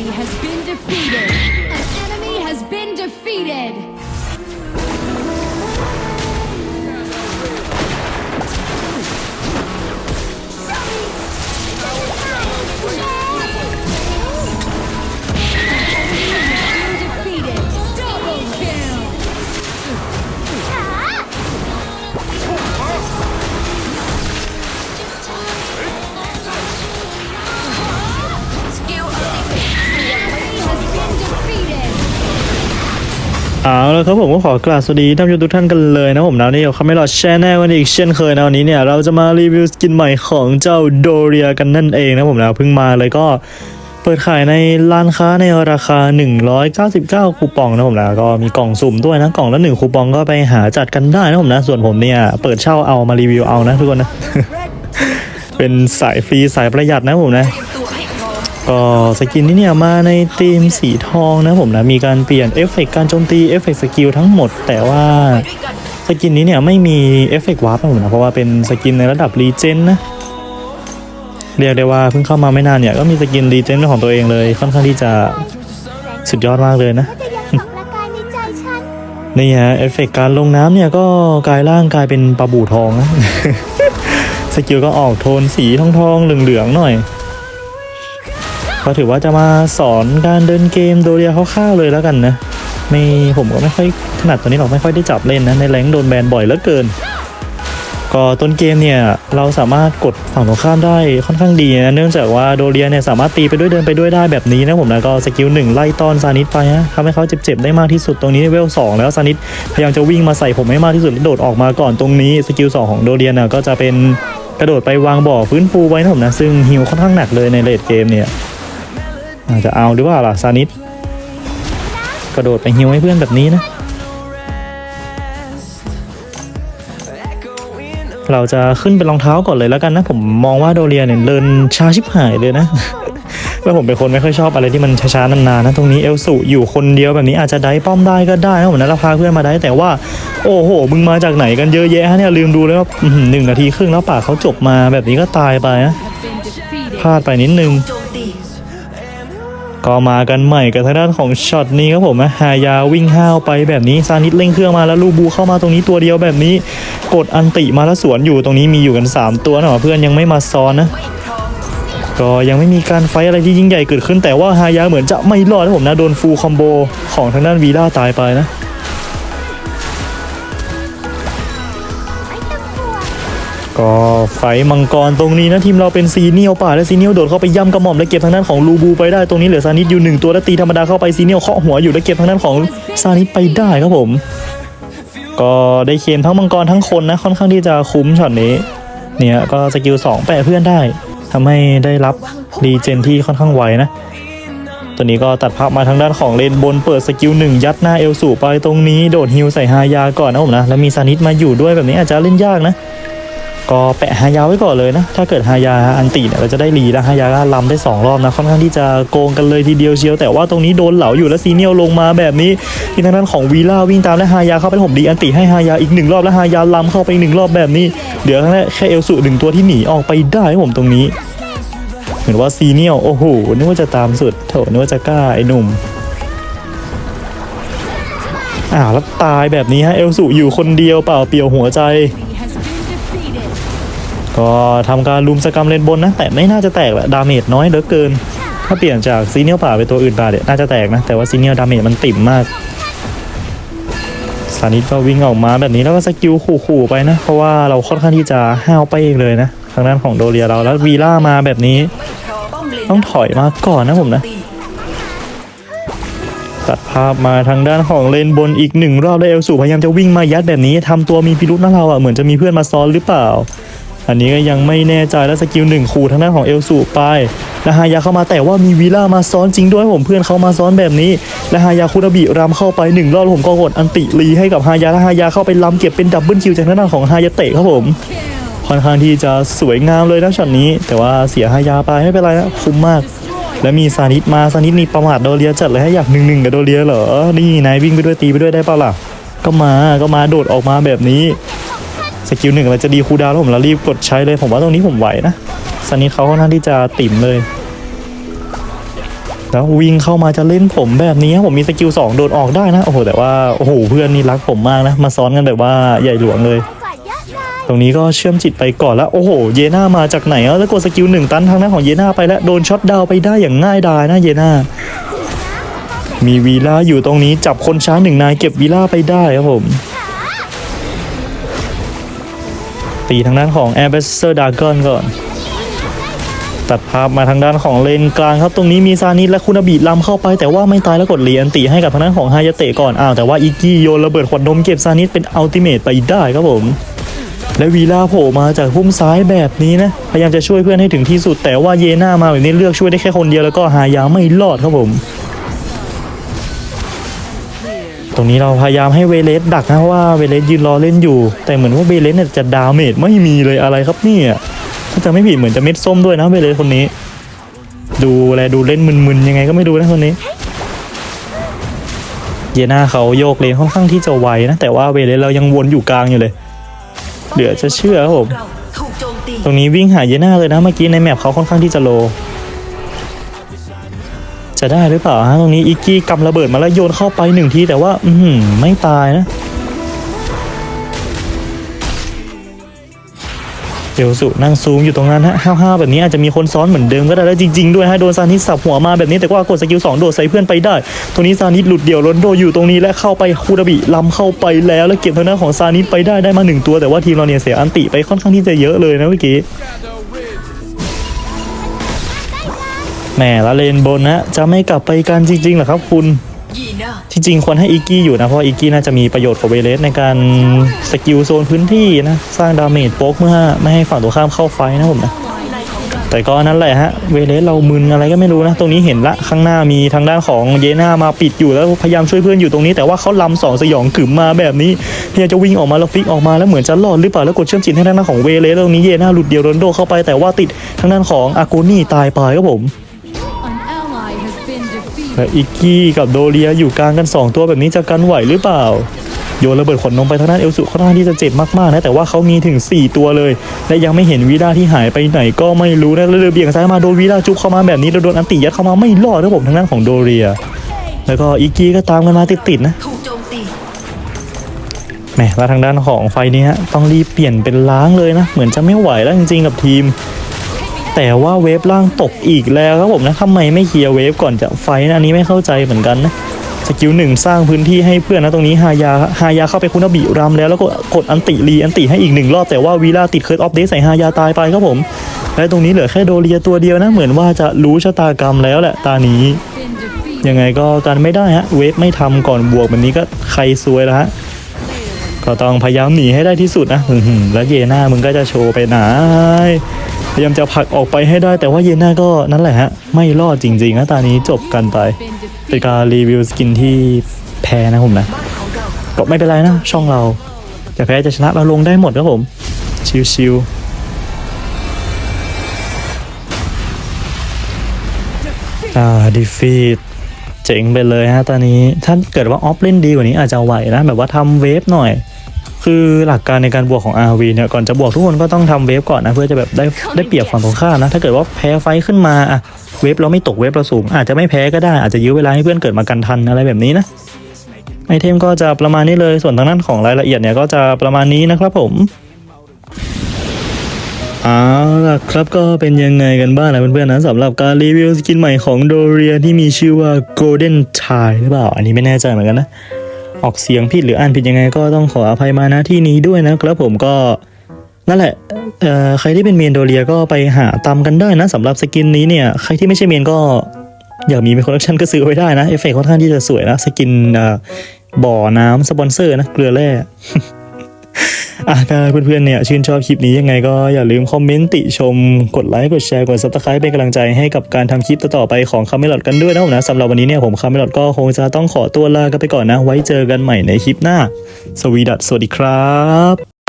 enemy has been defeated. An enemy has been defeated. เอาละครับผมก็ขอกราบสวัสดีท่านผู้ชมทุกท่านกันเลยนะผมนะนี่เขาไม่รอดแชร์แน่วันนี้อีกเช่นเคยนะวันนี้เนี่ยเราจะมารีวิวสกินใหม่ของเจ้าโดเรียกันนั่นเองนะผมนะเพิ่งมาเลยก็เปิดขายในร้านค้าในราคา 199 คูปองนะผมนะก็มีกล่องสุ่มด้วยนะกล่องละหนึ่งคูปองก็ไปหาจัดกันได้นะผมนะส่วนผมเนี่ยเปิดเช่าเอามารีวิวเอานะทุกคนนะเป็นสายฟรีสายประหยัดนะผมนะ ก็สกินนี้เนี่ยมาในธีมสีทองนะผมนะมีการเปลี่ยนเอฟเฟกต์การโจมตีเอฟเฟกต์สกิลทั้งหมด แต่ว่าสกินนี้เนี่ยไม่มีเอฟเฟกต์วาร์ปนะผมนะเพราะว่าเป็นสกินในระดับรีเจนนะเรียกได้ว่าเพิ่งเข้ามาไม่นานเนี่ยก็มีสกินรีเจนเป็นของตัวเองเลย ค่อนข้างที่จะสุดยอดมากเลยนะนี่ฮะเอฟเฟกต์การลงน้ำเนี่ยก็กลายร่างกลายเป็นปลาบู่ทองนะสกิลก็ออกโทนสีทองทองๆเหลืองๆหน่อย ก็ถือว่าจะมาสอนการเดินเกมโดเรียคร่าวๆเลยแล้วกันนะไม่ผมก็ไม่ค่อยถนัดตัวนี้หรอกไม่ค่อยได้จับเล่นนะในแรงโดนแบนบ่อยเหลือเกิน ก็ต้นเกมเนี่ยเราสามารถกดฝั่งตรงข้ามได้ค่อนข้างดีนะเนื่องจากว่าโดเรียเนี่ยสามารถตีไปด้วยเดินไปด้วยได้แบบนี้นะผมนะก็สกิลหนึ่งไล่ต้อนซานิสไปฮะทำให้เขาเจ็บๆได้มากที่สุดตรงนี้เวลสองแล้วซานิสพยายามจะวิ่งมาใส่ผมให้มากที่สุดแล้วโดดออกมาก่อนตรงนี้สกิลสองของโดเรียน่ะก็จะเป็นกระโดดไปวางบ่อฟื้นฟูไว้นะผมนะซึ่งฮิวค่อนข้างหนักเลยในเลดเกมเนี่ย อาจจะเอาหรือว่าล่ะซานิสกระโดดไปฮิวให้เพื่อนแบบนี้นะ เราจะขึ้นเป็นรองเท้าก่อนเลยแล้วกันนะ ผมมองว่าโดเรียเนี่ยเดินช้าชิบหายเลยนะแล้วผมเป็นคนไม่ค่อยชอบอะไรที่มันช้าๆนานๆนะตรงนี้เอลสุอยู่คนเดียวแบบนี้อาจจะได้ป้อมได้ก็ได้นะผมนะเราพาเพื่อนมาได้แต่ว่า โอ้โหมึงมาจากไหนกันเยอะแยะเนี่ยลืมดูเลยว่าหนึ่งนาทีครึ่งแล้วป่าเขาจบมาแบบนี้ก็ตายไปนะพลาดไปนิดนึง ก็มากันใหม่กับทางด้านของช็อตนี้ครับผมฮายาวิ่งห้าวไปแบบนี้ซานิดเร่งเครื่องมาแล้วลูบูเข้ามาตรงนี้ตัวเดียวแบบนี้ กดอันติมาแล้วสวนอยู่ตรงนี้มีอยู่กัน 3 ตัวนะเพื่อนยังไม่มาซ้อนนะก็ยังไม่มีการไฟอะไรที่ยิ่งใหญ่เกิดขึ้นแต่ว่าฮายาเหมือนจะไม่รอดนะผมนะโดนฟูลคอมโบของทางด้านวีด้าตายไปนะ ก็ไฟมังกรตรงนี้นะทีมเราเป็นซีเนียลป่าและซีเนียลโดดเข้าไปย่ำกระหม่อมและเก็บทางด้านของลูบูไปได้ตรงนี้เหลือซานิดอยู่หนึ่งตัวและตีธรรมดาเข้าไปซีเนียลเคาะหัวอยู่และเก็บทางด้านของซานิดไปได้ครับผม ก็ได้เคมทั้งมังกรทั้งคนนะค่อนข้างที่จะคุ้มช็อตนี้ เนี่ยก็สกิลสองแปะเพื่อนได้ทำให้ได้รับรีเจนที่ค่อนข้างไวนะตัวนี้ก็ตัดภาพมาทางด้านของเลนบนเปิดสกิลหนึ่งยัดหน้าเอลสูไปตรงนี้โดดฮิวใส่ฮายาก่อนนะผมนะ แล้วมีซานิสมาอยู่ด้วยแบบนี้อาจจะเล่นยากนะ ก็แปะฮายาไว้ก่อนเลยนะ ถ้าเกิดฮายาอันติเนี่ยเราจะได้รีแล้วฮายาก็ลำได้ 2 รอบนะค่อนข้างที่จะโกงกันเลยทีเดียวเชียว แต่ว่าตรงนี้โดนเหลาอยู่แล้วซีเนียลลงมาแบบนี้ที่ทางด้านของวีล่าวิ่งตามและฮายาเข้าไปผมดีอันติให้ฮายาอีกหนึ่งรอบแล้วฮายาลำเข้าไปอีกหนึ่งรอบแบบนี้เดี๋ยวแค่เอลสุหนึ่งตัวที่หนีออกไปได้ผมตรงนี้เหมือนว่าซีเนียลโอ้โหนึกว่าจะตามสุดโถนึกว่าจะกล้าไอ้หนุ่มอ้าวแล้วตายแบบนี้ฮะเอลสุอยู่คนเดียวเปล่าเปลี่ยวหัวใจ ก็ทำการลุมสกรรมเลนบนนะ แต่ไม่น่าจะแตกแหละดาเมจน้อยเหลือเกิน ถ้าเปลี่ยนจากซีเนียลป่าไปตัวอื่นป่าเนี่ยน่าจะแตกนะ แต่ว่าซีเนียลดาเมจมันติ่มมากสานิทก็วิ่งออกมาแบบนี้แล้วก็สกิลขู่ๆไปนะ เพราะว่าเราค่อนข้างที่จะห้าวไปเองเลยนะทางด้านของโดเรียเราแล้ววีล่ามาแบบนี้ ต้องถอยมาก่อนนะผมนะตัดภาพมาทางด้านของเลนบนอีกหนึ่งรอบแล้วเอลสูพยายามจะวิ่งมายัดแบบนี้ทำตัวมีพิรุษนะเราอะเหมือนจะมีเพื่อนมาซ้อนหรือเปล่า อันนี้ก็ยังไม่แน่ใจแล้วสกิลหนึ่งขู่ทางด้านของเอลสูไปแล้วฮายาเข้ามาแต่ว่ามีวีล่ามาซ้อนจริงด้วยผมเพื่อนเขามาซ้อนแบบนี้ และฮายาคุราบิรำเข้าไปหนึ่งรอบผมก็กดอันติรีให้กับฮายาและฮายาเข้าไปลำเก็บเป็นดับเบิลคิวจากทางด้านของฮายาเตะครับผมค่อนข้างที่จะสวยงามเลยนะช็อตนี้ แต่ว่าเสียฮายาไปไม่เป็นไรนะคุ้มมากแล้วมีซานิสมาซานิสนี่ประมาทโดเรียจัดเลยให้อยากหนึ่งหนึ่งกับโดเรียเหรอ นี่นายวิ่งไปด้วยตีไปด้วยได้เปล่าล่ะ ก็มา ก็มาโดดออกมาแบบนี้ สกิลหนึ่งเราจะดีคูดาวแล้วผมแล้วรีบกดใช้เลยผมว่าตรงนี้ผมไหวนะซานิสเขาค่อนข้างที่จะติ่มเลย แล้ววิ่งเข้ามาจะเล่นผมแบบนี้ผมมีสกิล2โดนออกได้นะโอ้โหแต่ว่าโอ้โหเพื่อนนี่รักผมมากนะ มาซ้อนกันแบบว่าใหญ่หลวงเลย ตรงนี้ก็เชื่อมจิตไปก่อนแล้วโอ้โห เยน่ามาจากไหนแล้วกดสกิลหนึ่งตันทางด้านของเยน่าไปแล้วโดนช็อตดาวไปได้อย่างง่ายดายนะเยน่ามีวีล่าอยู่ตรงนี้จับคนช้าหนึ่งนายเก็บวีล่าไปได้ครับผม ตีทางด้านของ a i r b a s s e r Dragon ก่อน ตัดภาพมาทางด้านของเลนกลางครับตรงนี้มีซานิสและคุณอาบิล้ำเข้าไป แต่ว่าไม่ตายแล้วกดเหรียญตีให้กับทางด้านของฮายาเตะก่อนอ้าวแต่ว่าอิกกี้โยนระเบิดขวดนมเก็บซานิสเป็นอัลติเมทไปได้ครับผมและวีลาโผล่มาจากพุ่มซ้ายแบบนี้นะ พยายามจะช่วยเพื่อนให้ถึงที่สุด แต่ว่าเยน่ามาแบบนี้เลือกช่วยได้แค่คนเดียวแล้วก็หายาไม่รอดครับผม ตรงนี้เราพยายามให้เวเลสดักนะเพราะว่าเวเลสยืนรอเล่นอยู่ แต่เหมือนว่าเวเลสเนี่ยจะดาเมจไม่มีเลยอะไรครับเนี่ยถ้าจะไม่ผิดเหมือนจะเม็ดส้มด้วยนะเวเลสคนนี้ ดูแลดูเล่นมึนๆยังไงก็ไม่รู้นะคนนี้ เยน่าเขาโยกเลนค่อนข้างที่จะไวนะแต่ว่าเวเลสเรายังวนอยู่กลางอยู่เลยเหลือจะเชื่อครับผมเราถูกโจมตีตรงนี้วิ่งหาเยน่าเลยนะเมื่อกี้ในแมปเขาค่อนข้างที่จะโล จะได้หรือเปล่าฮะตรงนี้อิกกี้กำระเบิดมาแล้วโยนเข้าไปหนึ่งทีแต่ว่าอือหือไม่ตายนะเดี๋ยวสุนั่งซูมอยู่ตรงนั้นฮะห้าวๆแบบนี้อาจจะมีคนซ้อนเหมือนเดิมก็ได้แล้วจริงๆด้วยฮะโดนซานิสสับหัวมาแบบนี้แต่ว่ากดสกิลสองโดดใส่เพื่อนไปได้ตรงนี้ซานิสหลุดเดี่ยวล้นโดอยู่ตรงนี้และเข้าไปคูดาบิลำเข้าไปแล้วแล้วเก็บทางด้านของซานิสไปได้ได้มาหนึ่งตัวแต่ว่าทีมเราเนี่ยเสียอันติไปค่อนข้างที่จะเยอะเลยนะเมื่อกี้ แมแล้วเลนบนนะจะไม่กลับไปกันจริงๆเหรอครับคุณที่จริงๆควรให้อีกี้อยู่นะ เพราะอีกี้น่าจะมีประโยชน์กับเวเลสในการสกิลโซนพื้นที่นะ สร้างดาเมจโป๊กเมื่อไม่ให้ฝั่งตัวข้ามเข้าไฟนะผมนะแต่ก็นั่นแหละฮะเวเลสเรามึนอะไรก็ไม่รู้นะ ตรงนี้เห็นละข้างหน้ามีทางด้านของเยน่ามาปิดอยู่แล้วพยายามช่วยเพื่อนอยู่ตรงนี้แต่ว่าเขาลำสองสยองกึ่มมาแบบนี้พยายามจะวิ่งออกมาแล้วฟิกออกมาแล้วเหมือนจะรอดหรือเปล่าแล้วกดเชื่อมจิตให้ทางด้านของเวเลสตรงนี้เยน่าหลุดเดียวโรนโดเข้าไปแต่ว่าติดทางด้านของอากูนี่ตายไปครับผม และอิกกี้กับโดเรียอยู่กลางกัน 2 ตัวแบบนี้จะกันไหวหรือเปล่า โยนระเบิดขนนมไปทางด้านเอลสุค่อนข้างที่จะเจ็บมากๆนะ แต่ว่าเขามีถึง 4 ตัวเลย และยังไม่เห็นวีด้าที่หายไปไหนก็ไม่รู้นะแล้วเรือเบี่ยงซ้ายมาโดนวีด้าจุบเข้ามาแบบนี้แล้วโดนอันติยัดเข้ามาไม่รอดนะผมทางด้านของโดเรีย แล้วก็อิกกี้ก็ตามกันมาติดๆนะถูกโจมตีแหมแล้วทางด้านของไฟนี้ฮะต้องรีบเปลี่ยนเป็นล้างเลยนะเหมือนจะไม่ไหวแล้วจริงๆกับทีม แต่ว่าเวฟล่างตกอีกแล้วครับผมนะทำไมไม่เคลียร์เวฟก่อนจะไฟนะอันนี้ไม่เข้าใจเหมือนกันนะสกิลหนึ่งสร้างพื้นที่ให้เพื่อนนะตรงนี้ฮายาฮายาเข้าไปคุณบิรำแล้วแล้วก็กดอันติรีอันติให้อีกหนึ่งรอบแต่ว่าวีล่าติดเคิร์ดออฟเดสใส่ฮายาตายไปครับผมและตรงนี้เหลือแค่โดเรียตัวเดียวนะเหมือนว่าจะรู้ชะตากรรมแล้วแหละตานี้ยังไงก็กันไม่ได้ฮะเวฟไม่ทำก่อนบวกแบบนี้ก็ใครซวยแล้วฮะ ก็ต้องพยายามหนีให้ได้ที่สุดนะแล้วเยน่ามึงก็จะโชว์ไปไหนพยายามจะผลักออกไปให้ได้แต่ว่าเยน่าก็นั่นแหละฮะ ไม่รอดจริงๆนะตอนนี้จบกันไปเป็นการรีวิวสกินที่แพ้นะผมนะก็ไม่เป็นไรนะ ช่องเรา จะแพ้จะชนะเราลงได้หมดครับผม ชิวๆอ่าดีฟีดเจ๋งไปเลยฮะตอนนี้ ถ้าเกิดว่าออฟเล่นดีกว่านี้อาจจะไหวนะ แบบว่าทำเวฟหน่อย คือหลักการในการบวกของ RV เนี่ยก่อนจะบวกทุกคนก็ต้องทำเวฟก่อนนะเพื่อจะแบบได้ได้เปรียบฝั่งตรงข้ามนะ ถ้าเกิดว่าแพ้ไฟท์ขึ้นมาอะเวฟเราไม่ตกเวฟเราสูง อาจจะไม่แพ้ก็ได้อาจจะยื้อเวลาให้เพื่อนเกิดมากันทันอะไรแบบนี้นะไอเทมก็จะประมาณนี้เลยส่วนทางด้านของรายละเอียดเนี่ยก็จะประมาณนี้นะครับผมเอาล่ะครับก็เป็นยังไงกันบ้างนะเพื่อนๆนะสำหรับการรีวิวสกินใหม่ของโดเรียที่มีชื่อว่า Golden Tide หรือเปล่า อันนี้ไม่แน่ใจเหมือนกันนะ ออกเสียงผิดหรืออ่านผิดยังไง ก็ต้องขออภัยมาณที่นี้ด้วยนะครับผมก็นั่นแหละเอ่อใครที่เป็นเมนโดเรียก็ไปหาตามกันได้นะสำหรับสกินนี้เนี่ย ใครที่ไม่ใช่เมนก็อยากมีเป็นคอลเลคชันก็ซื้อไว้ได้นะ เอฟเฟกต์ค่อนข้างที่จะสวยนะ สกินเอ่อบ่อน้ำสปอนเซอร์นะ เกลือแร่ อะถ้าเพื่อนๆเนี่ยชื่นชอบคลิปนี้ยังไงก็อย่าลืมคอมเมนต์ติชม กดไลค์กดแชร์กดซับสไครป์เป็นกำลังใจให้กับการทำคลิปต่อๆไปของคาเมลอดกันด้วยนะผมนะสำหรับวันนี้เนี่ยผมคาเมลอดก็คงจะต้องขอตัวลากันไปก่อนนะ ไว้เจอกันใหม่ในคลิปหน้า สวีดัสสวัสดีครับ